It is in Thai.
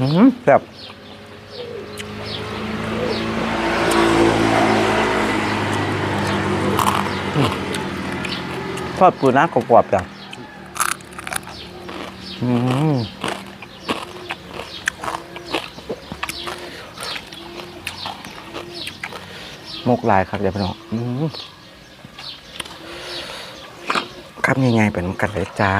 อืมแซ่บทอดปูน้ากรอบๆจ้ะอืมมกลายครับเดี๋ยวพี่น้องอืม ครับง่งยๆเป็นกันเลยจ้า